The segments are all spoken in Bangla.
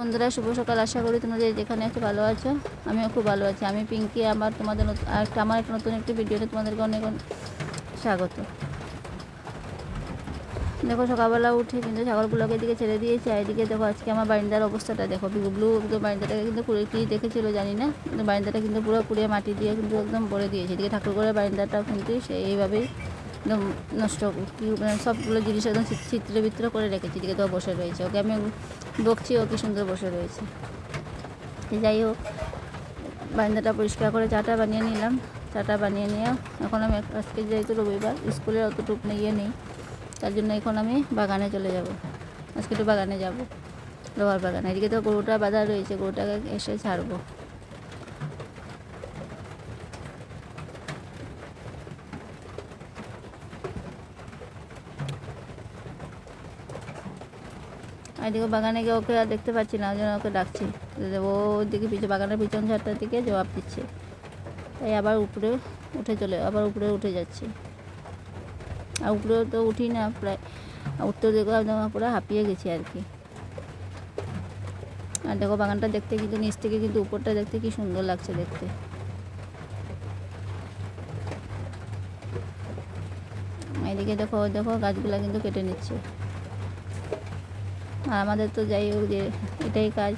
বন্ধুরা, শুভ সকাল। আশা করি তোমাদের যেখানে একটু ভালো আছো। আমিও খুব ভালো আছি। আমি পিঙ্কি, আমার তোমাদের একটা আমার একটা নতুন একটি ভিডিওতে তোমাদেরকে অনেক স্বাগত। দেখো, সকালবেলা উঠে কিন্তু ছাগলগুলোকে এদিকে ছেড়ে দিয়েছি, আর এদিকে দেখো, আজকে আমার বারিন্দার অবস্থাটা। দেখো, ব্লু একদম বারিন্দাটাকে কিন্তু পুরো কি দেখেছিল জানি না, কিন্তু বারিন্দাটা কিন্তু পুরো পুড়িয়ে মাটি দিয়ে কিন্তু একদম ভরে দিয়েছে। এদিকে ঠাকুরঘরের বারিন্দাটাও কিন্তু সেই এইভাবেই একদম নষ্ট সবগুলো জিনিস একদম চিত- চিত্র বিত্র করে রেখেছি, এদিকে তো বসে রয়েছে। ওকে আমি বকছি, ও কি সুন্দর বসে রয়েছে। যাই হোক, বারান্দাটা পরিষ্কার করে চাটা বানিয়ে নিলাম। চাটা বানিয়ে নিয়ে এখন আমি আজকে যেহেতু রবিবার, স্কুলের অতটুকু ইয়ে নেই, তার জন্য এখন আমি বাগানে চলে যাব। আজকে একটু বাগানে যাব, লোহার বাগানে। এদিকে তো গরুটা বাঁধা রয়েছে, গরুটাকে এসে ছাড়বো। এদিকে বাগানে গিয়ে ওকে আর দেখতে পাচ্ছি না ওই জন্য ওকে ডাকছি। ও ওদিকে পিছনে বাগানের পিছন ঝাড়টার দিকে জবাব দিচ্ছে। তাই আবার উপরে উঠে চলে, আবার উপরে উঠে যাচ্ছে। আর উপরেও তো উঠি না, প্রায় উঠতে দেখো পুরো হাঁপিয়ে গেছি আর কি। আর দেখো বাগানটা দেখতে কিন্তু, নিচ থেকে কিন্তু উপরটা দেখতে কি সুন্দর লাগছে দেখতে। এদিকে দেখো দেখো গাছগুলা কিন্তু কেটে নিচ্ছে। আর আমাদের তো যাই হোক যে এটাই কাজ।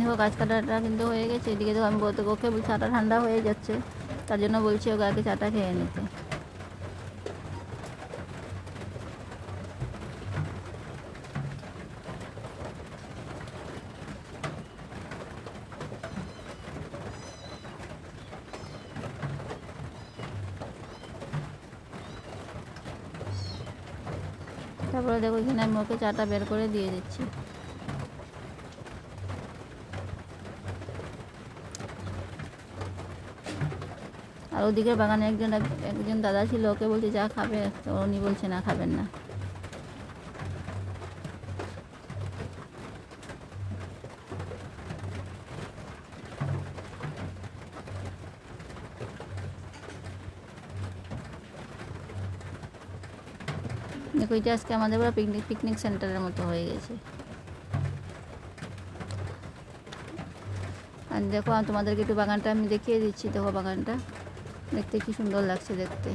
দেখো গাছ কাটাটা কিন্তু হয়ে গেছে। এদিকে দেখো আমি বলতে ওকে চাটা ঠান্ডা হয়ে যাচ্ছে। তার জন্য বলছি ওকে আগে চাটা খেয়ে নিতে। তারপরে দেখো এখানে আমি ওকে চাটা বের করে দিয়ে দিচ্ছি। আর ওদিকে বাগানে একজন একজন দাদা ছিল, ওকে বলছে, যা খাবে। তো উনি বলছে, না, খাবেন না। দেখো, এটা আজকে আমাদের পুরো পিকনিক পিকনিক সেন্টারের মতো হয়ে গেছে। আর দেখো, তোমাদেরকে একটু বাগানটা আমি দেখিয়ে দিচ্ছি, দেখো বাগানটা। দেখতে কি সুন্দর লাগছে দেখতে।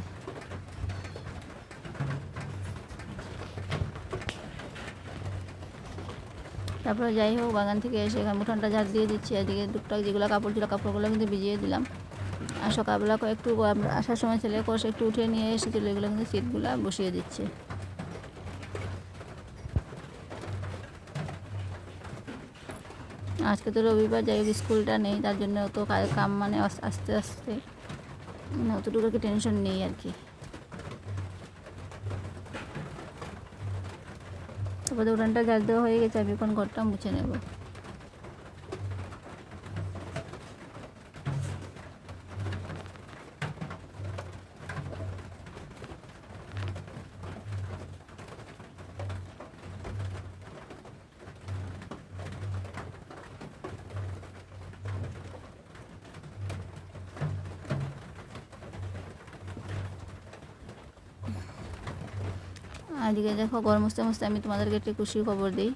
তারপরে যাই হোক, বাগান থেকে এসে এখানে উঠানটা ঝাড় দিয়ে দিচ্ছি। এদিকে টুকটাক যেগুলো কাপড় ছিল, কাপড়গুলো কিন্তু ভিজিয়ে দিলাম। আর সকালবেলা আমরা আসার সময় ছেলে কষে একটু উঠে নিয়ে এসেছিল, এগুলো কিন্তু সিটগুলো বসিয়ে দিচ্ছে। আজকে তো রবিবার, যাই হোক, স্কুলটা নেই, তার জন্য তো কাম মানে আস্তে আস্তে মানে অতটুকু কি টেনশন নেই আর কি। তারপরে উঠানটা ঝাড় দেওয়া হয়ে গেছে, আমি এখন ঘরটা মুছে নেব। এদিকে দেখো গরম মুছতে মুছতে আমি তোমাদেরকে একটি খুশির খবর দিই।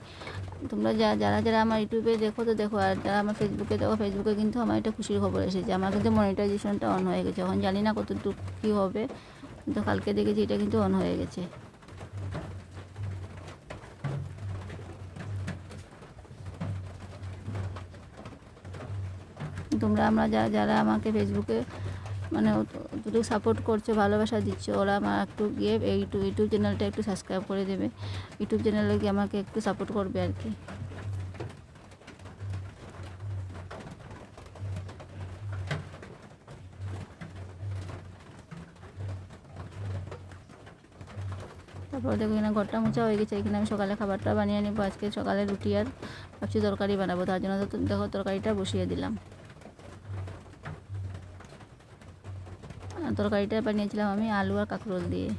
তোমরা যা, যারা যারা আমার ইউটিউবে দেখো তো দেখো, আর যারা আমার ফেসবুকে দেখো ফেসবুকে কিন্তু আমার একটা খুশির খবর এসেছে। আমার কিন্তু মনিটাইজেশনটা অন হয়ে গেছে। এখন জানি না কতটুকু কী হবে। কিন্তু কালকে দেখেছি এটা কিন্তু অন হয়ে গেছে। তোমরা আমরা যারা যারা আমাকে ফেসবুকে মানে দুটো সাপোর্ট করছ, ভালোবাসা দিচ্ছে, ওরা আমার একটু গিয়ে এই ইউটিউব চ্যানেলটা একটু সাবস্ক্রাইব করে দেবে। ইউটিউব চ্যানেলে গিয়ে আমাকে একটু সাপোর্ট করবে আর কি। তারপর দেখো এখানে ঘরটা মোচা হয়ে গেছে, এখানে আমি সকালে খাবারটা বানিয়ে নিবো। আজকে সকালে রুটি আর ভাবছি তরকারি বানাবো, তার জন্য দেখো তরকারিটা বসিয়ে দিলাম। তরকারিটা বানিয়েছিলাম আমি আলু আর কাঁকরোল দিয়ে।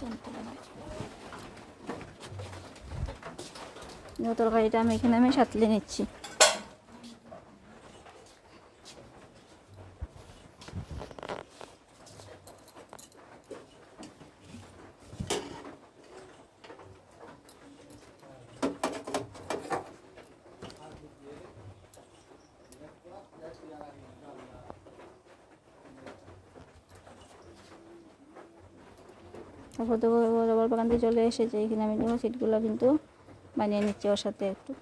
দেখো তরকারিটা আমি এখানে আমি সাতলে নিচ্ছি। তারপর তো বাগান থেকে চলে এসেছে। এখানে আমি সিটগুলো কিন্তু বানিয়ে নিচ্ছি ওর সাথে একটু।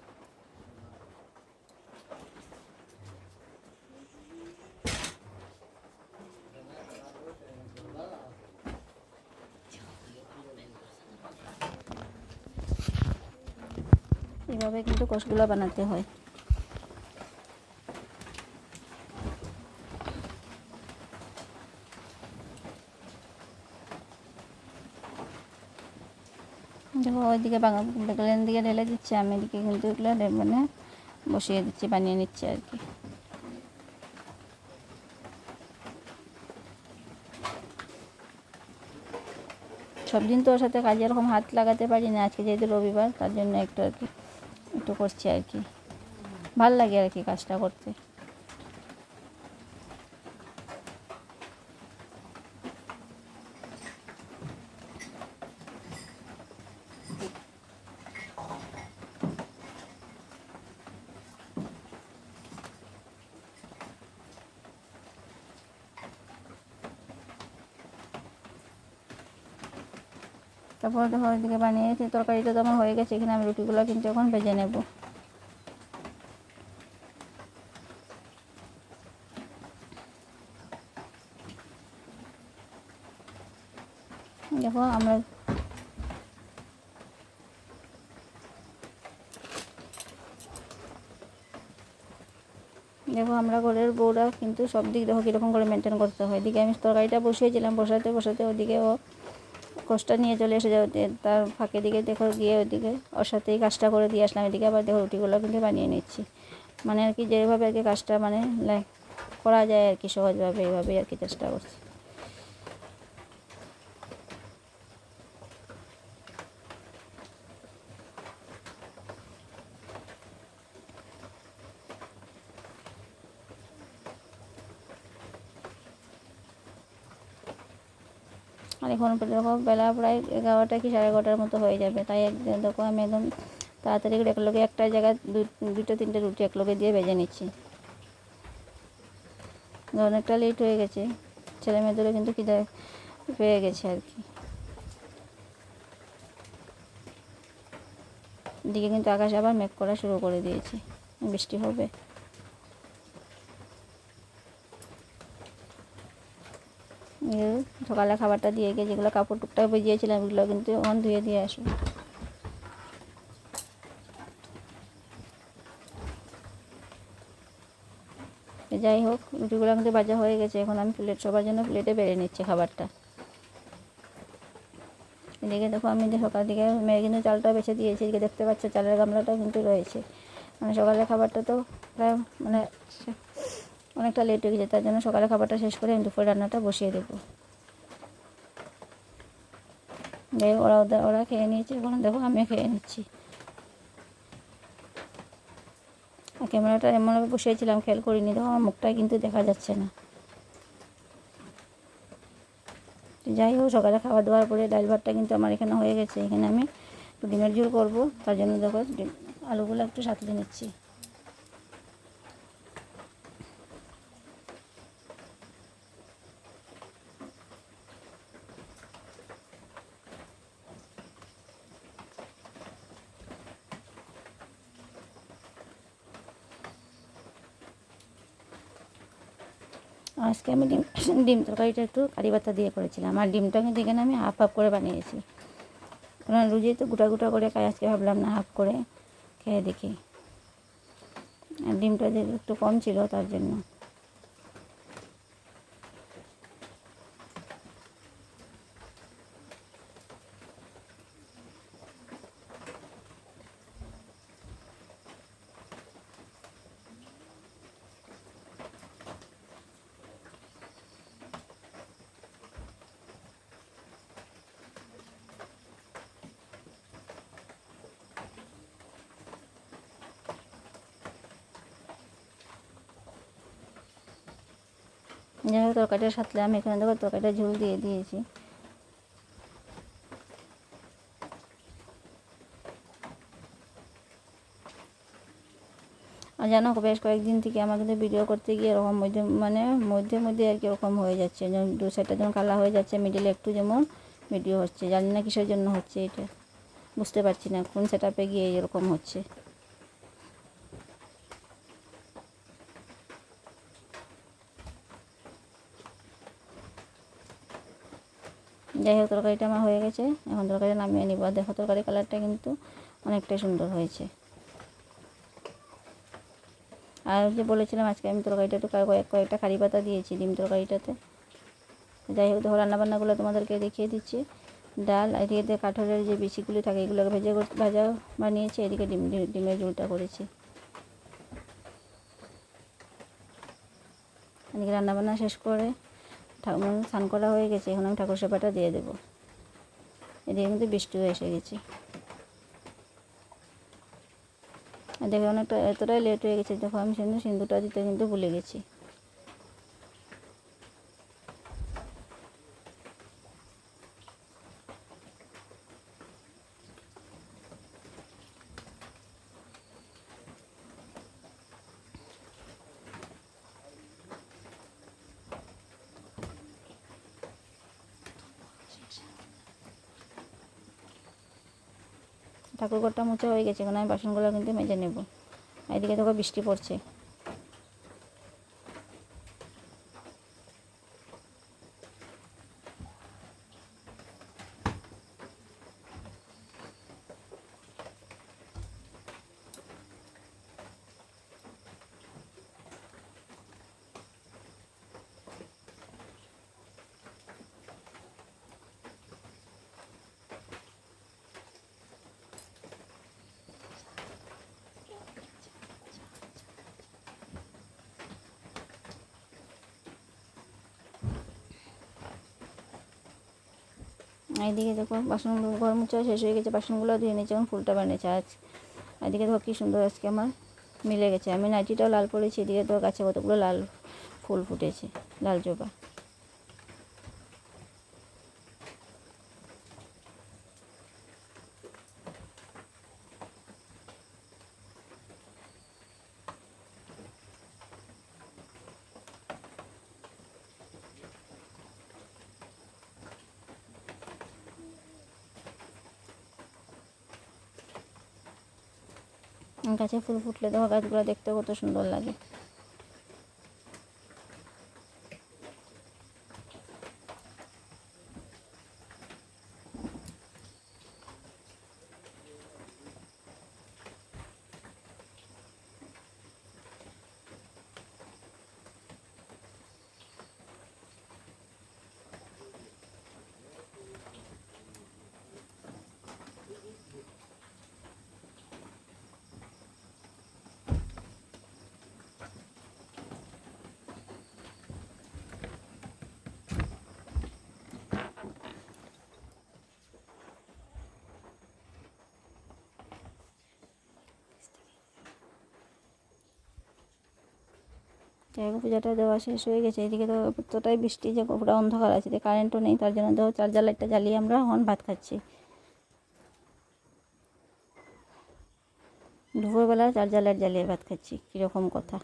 এভাবে কিন্তু কষগুলো বানাতে হয়। দেখো ওইদিকে বেগুনের দিকে ঢেলে দিচ্ছে, আমি এদিকে কিন্তু এগুলো মানে বসিয়ে দিচ্ছি, বানিয়ে নিচ্ছি আর কি। সব দিন তো ওর সাথে কাজে এরকম হাত লাগাতে পারি না, আজকে যেহেতু রবিবার, তার জন্য একটু আর কি, একটু করছি আর কি। ভালো লাগে আর কি কাজটা করতে। তারপর দেখো ওইদিকে বানিয়েছি, তরকারিটা তো আমার হয়ে গেছে, এখানে আমি রুটিগুলো কিন্তু এখন ভেজে নেব। দেখো আমরা দেখো আমরা ঘরের বউরা কিন্তু সব দিক দেখো কীরকম করে মেনটেন করতে হয়। এদিকে আমি তরকারিটা বসিয়েছিলাম, বসাতে বসাতে ওদিকে ও কোষটা নিয়ে চলে এসে যাও তার ফাঁকে দিকে দেখো, গিয়ে ওইদিকে ওর সাথেই কাজটা করে দিয়ে আসলাম, এদিকে আবার দেখো রুটিগুলো কিন্তু বানিয়ে নিচ্ছি। মানে আর কি যেভাবে আর কি কাজটা মানে করা যায় আর কি সহজভাবে, এইভাবেই আর কি চেষ্টা করছি আর এখন দেখো, বেলা প্রায় এগারোটা কি সাড়ে এগারোটার মতো হয়ে যাবে। তাই দেখো আমি একদম তাড়াতাড়ি করে একলগে একটা জায়গায় দুটো, তিনটে রুটি একলগে দিয়ে ভেজে নিচ্ছি। অনেকটা লেট হয়ে গেছে। ছেলে মেয়েদেরও কিন্তু খিদে পেয়ে গেছে আর কি। দিকে কিন্তু আকাশ আবার মেঘ করা শুরু করে দিয়েছে। বৃষ্টি হবে। সকালে খাবারটা দিয়ে গিয়ে যেগুলো কাপড় টুকটাক ভিজিয়েছিলাম এগুলো কিন্তু অন ধুয়ে দিয়ে আসব। যাই হোক, রুটিগুলো কিন্তু বাজা হয়ে গেছে, এখন আমি প্লেট সবার জন্য প্লেটে বেড়ে নিচ্ছি খাবারটা। এদিকে দেখো আমি যে সকাল দিকে মেয়ে কিন্তু চালটা বেছে দিয়েছি, এদিকে দেখতে পাচ্ছ চালের গামলাটাও কিন্তু রয়েছে। মানে সকালের খাবারটা তো প্রায় মানে অনেকটা লেট হয়ে গেছে, তার জন্য সকালে খাবারটা শেষ করে আমি দুপুরে রান্নাটা বসিয়ে দেবো। যাই ওরা ওরা খেয়ে নিয়েছে, এখন দেখো আমিও খেয়ে নিচ্ছি। আর ক্যামেরাটা এমনভাবে বসিয়েছিলাম, খেয়াল করিনি, দেখো আমার মুখটাই কিন্তু দেখা যাচ্ছে না। যাই হোক, সকালে খাবার দাবার পরে ডাল ভাতটা কিন্তু আমার এখানে হয়ে গেছে, এখানে আমি একটু ডিমের ঝোল করব, তার জন্য দেখো আলুগুলো একটু সাঁতলে নিচ্ছি। আজকে আমি ডিম ডিম তরকারিটা একটু কারি পাতা দিয়ে করেছিলাম। আর ডিমটা কিন্তু এখানে আমি হাফ হাফ করে বানিয়েছি। কারণ রুজি তো গোটা গোটা করে খাই, আজকে ভাবলাম না হাফ করে খেয়ে দেখি। আর ডিমটা একটু কম ছিল তার জন্য। যাই হোক, তরকারিটা সাথে আমি এখানে দেখো তরকারিটা ঝোল দিয়ে দিয়েছি। আর জানো, বেশ কয়েকদিন থেকে আমার কিন্তু ভিডিও করতে গিয়ে এরকম মধ্যে মানে মধ্যে মধ্যে আর কি এরকম হয়ে যাচ্ছে। যেমন দু সাইডটা যেমন কালা হয়ে যাচ্ছে মিডিলে একটু যেমন ভিডিও হচ্ছে। জানি না কিসের জন্য হচ্ছে এটা। বুঝতে পারছি না, কোন সেট গিয়ে এরকম হচ্ছে। যাই হোক তরকারিটা আমার হয়ে গেছে। এখন তরকারি নামিয়ে নিব। দেখো তরকারি কালারটা কিন্তু অনেকটাই সুন্দর হয়েছে। আর যে বলেছিলাম, আজকে আমি তরকারিটা একটু কয়েক কয়েকটা কারি পাতা দিয়েছি ডিম তরকারিটাতে। যাই হোক, দেখো, রান্নাবান্নাগুলো তোমাদেরকে দেখিয়ে দিচ্ছি। ডাল, এদিকে কাঠলের যে বিচিগুলি থাকে এগুলোকে ভেজে ভাজা বানিয়েছি। এদিকে ডিম ডিমের ঝোলটা করেছি। এদিকে রান্নাবান্না শেষ করে স্নান করা হয়ে গেছে, এখন আমি ঠাকুর সেবাটা দিয়ে দেবো। এদিকে কিন্তু বৃষ্টিও এসে গেছে। দেখে, অনেকটা, এতটাই লেট হয়ে গেছে, দেখো আমি সিন্ধু সিন্ধুটা দিতে কিন্তু ভুলে গেছি। ঠাকুর ঘরটা মোছা হয়ে গেছে, এখন আমি বাসনগুলো কিন্তু মেজে নেব। এদিকে দেখো বৃষ্টি পড়ছে। এইদিকে দেখো বাসনগুলো ঘর মুছা শেষ হয়ে গেছে বাসনগুলো ধুয়ে নিয়েছে, এখন ফুলটা বানিয়েছে আজ। এদিকে দেখো কী সুন্দর আজকে আমার মিলে গেছে। আমি নাইটিটাও লাল পড়েছি এদিকে দেখো গাছে কতগুলো লাল ফুল ফুটেছে, লাল জবা। গাছে ফুল ফুটলে দেখো গাছগুলো দেখতে কত সুন্দর লাগে। যাই পূজাটা দেওয়া শেষ হয়ে গেছে। এদিকে তো এতটাই বৃষ্টি যে পুরো অন্ধকার আছে, যে কারেন্টও নেই, তার জন্য দেখো চার্জার লাইটটা জ্বালিয়ে আমরা এখন ভাত খাচ্ছি। দুপুরবেলা চার্জার লাইট জ্বালিয়ে ভাত খাচ্ছি, কীরকম কথা।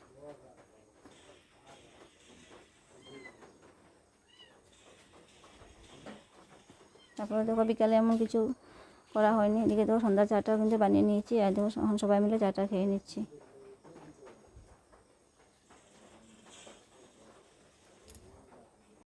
তারপরে দেখো বিকালে এমন কিছু করা হয়নি। এদিকে দেখো সন্ধ্যা চাটা কিন্তু বানিয়ে নিয়েছি, আর দেখো এখন সবাই মিলে চাটা খেয়ে নিচ্ছি।